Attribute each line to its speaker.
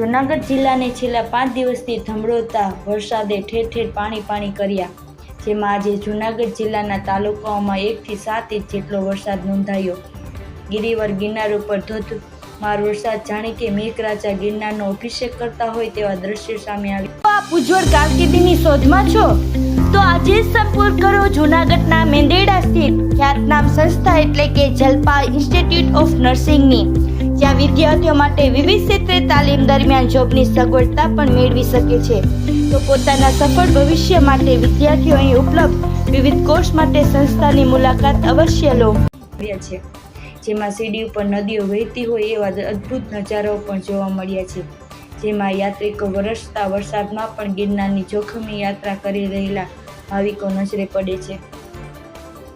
Speaker 1: જૂનાગઢ જિલ્લાને છેલ્લા પાંચ દિવસથી ધમરોતા વરસાદે ઠેર ઠેર પાણી પાણી કર્યા. જેમાં આજે જૂનાગઢ જિલ્લાના તાલુકાઓમાં એકથી સાત ઇંચ જેટલો વરસાદ નોંધાયો. ગિરિવર ગિરનાર ઉપર ધોધમાર વરસાદ જાણે કે મેઘરાજા ગિરનારનો અભિષેક કરતા હોય તેવા દ્રશ્યો સામે આવ્યા. આપ ઉજ્જવળ કારકિર્દીની શોધમાં છો? તો આજે સંપર્ક કરો જૂનાગઢના મેંદેડા સ્થિત ખ્યાતનામ સંસ્થા એટલે કે જલપા ઇન્સ્ટિટ્યૂટ ઓફ નર્સિંગની. જ્યાં વિદ્યાર્થીઓ માટે વિવિધ ક્ષેત્રે તાલીમ દરમિયાન જોબની સગવડતા પણ મેળવી શકે છે. તો પોતાના સફળ ભવિષ્ય માટે વિદ્યાર્થીઓ અહીં ઉપલબ્ધ વિવિધ કોર્સ માટે સંસ્થાની મુલાકાત અવશ્ય લો. છે, જેમાં સીડી ઉપર નદીઓ વહેતી હોય એવા અદ્ભુત નજારાઓ પણ જોવા મળ્યા છે. જેમાં યાત્રિકો વરસતા વરસાદમાં પણ ગિરનારની જોખમી યાત્રા કરી રહેલા ભાવિકો નજરે પડે છે.